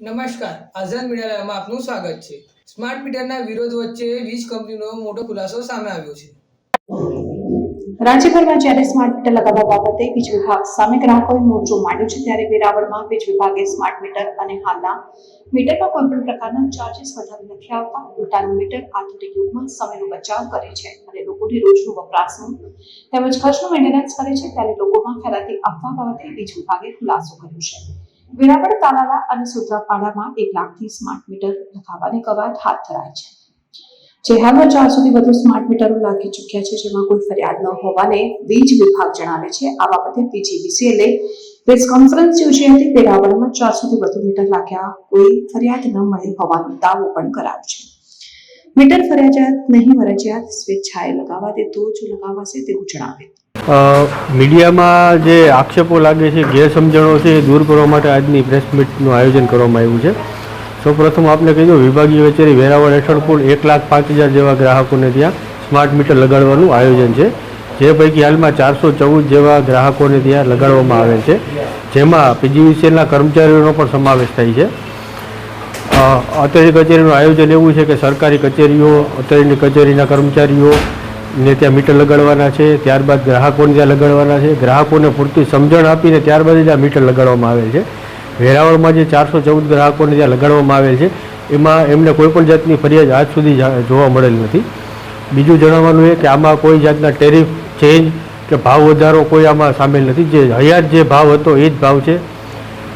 નમસ્કાર. આઝાદ મીડિયામાં આપનું સ્વાગત છે. સ્માર્ટ મીટરના વિરોધ વચ્ચે વીજ કંપનીનો મોટો ખુલાસો સામે આવ્યો છે. રાજ્યભરમાં જ્યારે સ્માર્ટ મીટર લગાવવા બાબતે વીજ વિભાગ સામે ગ્રાહકોએ મોરચો માંડ્યો છે, ત્યારે વેરાવળમાં વીજ વિભાગે સ્માર્ટ મીટર અને હાલના મીટરમાં કોઈ પણ પ્રકારના ચાર્જિસ વધારે નથી આવતા. ઉલટાનું મીટર આધુનિક યુગમાં સમયનો બચાવ કરે છે અને લોકોની રોજનું વપરાશનું તેમજ ખર્ચનું મેન્ટેનન્સ કરે છે, ત્યારે લોકોમાં ફેલાતી અફવા બાબતે વીજ વિભાગે ખુલાસો કર્યો છે. વેરાવળ તાલાલા અને સુત્રાપાડામાં એક લાખથી સ્માર્ટ મીટર લગાવવાની કવાયત હાથ ધરાય છે. જે હાલમાં ચાર સુધી વધુ સ્માર્ટ મીટરો લાગી ચૂક્યા છે જેમાં કોઈ ફરિયાદ ન હોવાને વીજ વિભાગ જણાવે છે. આ બાબતે પીજીવીસીએલે પ્રેસ કોન્ફરન્સ યોજી હતી. વેરાવળમાં ચાર સુધી વધુ મીટર લાગ્યા કોઈ ફરિયાદ ન મળી હોવાનો દાવો પણ કરાયો છે. મીટર ફરજિયાત નહીં ફરજિયાત સ્વેચ્છાએ લગાવવા દે તો જ લગાવાશે તેવું જણાવે. અ, મીડિયામાં જે આક્ષેપો લાગે છે, ગેરસમજણો છે, એ દૂર કરવા માટે આજની પ્રેસ મીટનું આયોજન કરવામાં આવ્યું છે. સૌપ્રથમ આપને કહી દઉં, વિભાગીય કચેરી વેરાવળ હેઠળ કુલ એક લાખ પાંચ હજાર જેવા ગ્રાહકોને ત્યાં સ્માર્ટ મીટર લગાડવાનું આયોજન છે. જે પૈકી હાલમાં ચારસો ચૌદ જેવા ગ્રાહકોને ત્યાં લગાડવામાં આવેલ છે. જેમાં પીજીવીસીએલના કર્મચારીઓનો પણ સમાવેશ થાય છે. અત્યારે કચેરીનું આયોજન એવું છે કે સરકારી કચેરીઓ અત્યારની કચેરીના કર્મચારીઓ ને ત્યાં મીટર લગાડવાના છે, ત્યારબાદ ગ્રાહકોને ત્યાં લગાડવાના છે. ગ્રાહકોને પૂરતી સમજણ આપીને ત્યારબાદ જ આ મીટર લગાડવામાં આવેલ છે. વેરાવળમાં જે ચારસો ચૌદ ગ્રાહકોને ત્યાં લગાડવામાં આવેલ છે, એમાં એમને કોઈપણ જાતની ફરિયાદ આજ સુધી જોવા મળેલ નથી. બીજું જણાવવાનું એ કે આમાં કોઈ જાતના ટેરિફ, ચેન્જ કે ભાવ વધારો કોઈ આમાં સામેલ નથી. જે હયાત જે ભાવ હતો એ જ ભાવ છે.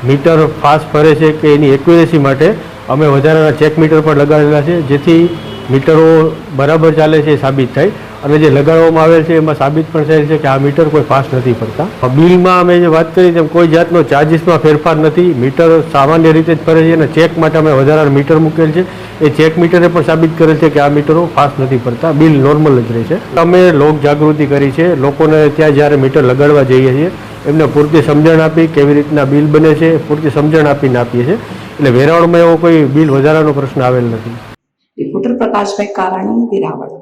મીટર ફાસ્ટ ફરે છે કે એની એક્યુરેસી માટે અમે વધારાના ચેક મીટર પણ લગાડેલા છે. જેથી મીટરો બરાબર ચાલે છે સાબિત થાય. અને જે લગાડવામાં આવેલ છે એમાં સાબિત પણ થયેલ છે કે આ મીટર કોઈ ફાસ્ટ નથી ફરતા. બિલમાં અમે જે વાત કરી તેમ કોઈ જાતનો ચાર્જિસમાં ફેરફાર નથી. મીટર સામાન્ય રીતે જ ફરે છે અને ચેક માટે અમે વધારાના મીટર મૂકેલ છે. એ ચેક મીટરે પણ સાબિત કરેલ છે કે આ મીટરો ફાસ્ટ નથી ફરતા. બિલ નોર્મલ જ રહે છે. અમે લોક જાગૃતિ કરી છે. લોકોને ત્યાં જ્યારે મીટર લગાડવા જઈએ છીએ, એમને પૂરતી સમજણ આપી કેવી રીતના બિલ બને છે, પૂરતી સમજણ આપીને આપીએ છીએ. એટલે વેરાવળમાં એવો કોઈ બિલ વધારાનો પ્રશ્ન આવેલ નથી. રિપોર્ટર પ્રકાશભાઈ કારાણી વેરાવળ.